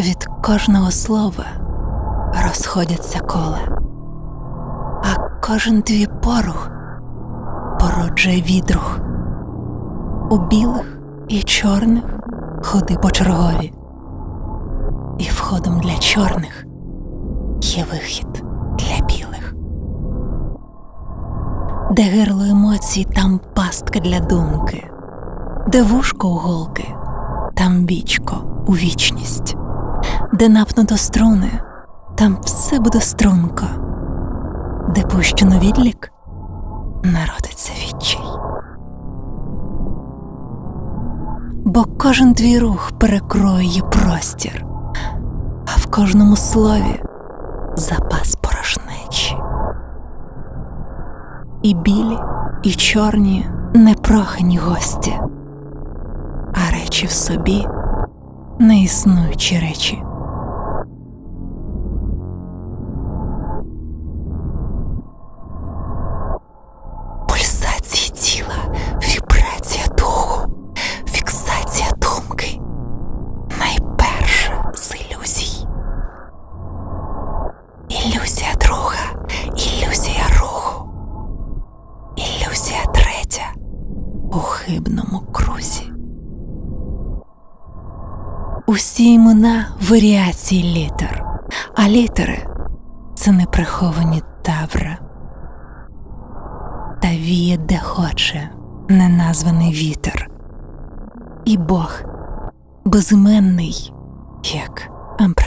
від кожного слова розходяться кола, а кожен твій порух породжує відрух. У білих і чорних ходи почергові, і входом для чорних є вихід для білих. Де гирло емоцій, там пастка для думки, де вушко у голки, там вічко у вічність, де напнуто струни, там все буде струнко, де пущено відлік, народиться відчай. Бо кожен твій рух перекроює простір, а в кожному слові запас порожнечі. І білі, і чорні непрохані гості, а речі в собі не існуючі речі. Хибному крузі. Усі імена варіації літер, а літери це неприховані тавра. Та віє де хоче неназваний вітер. І Бог безіменний, як амбра.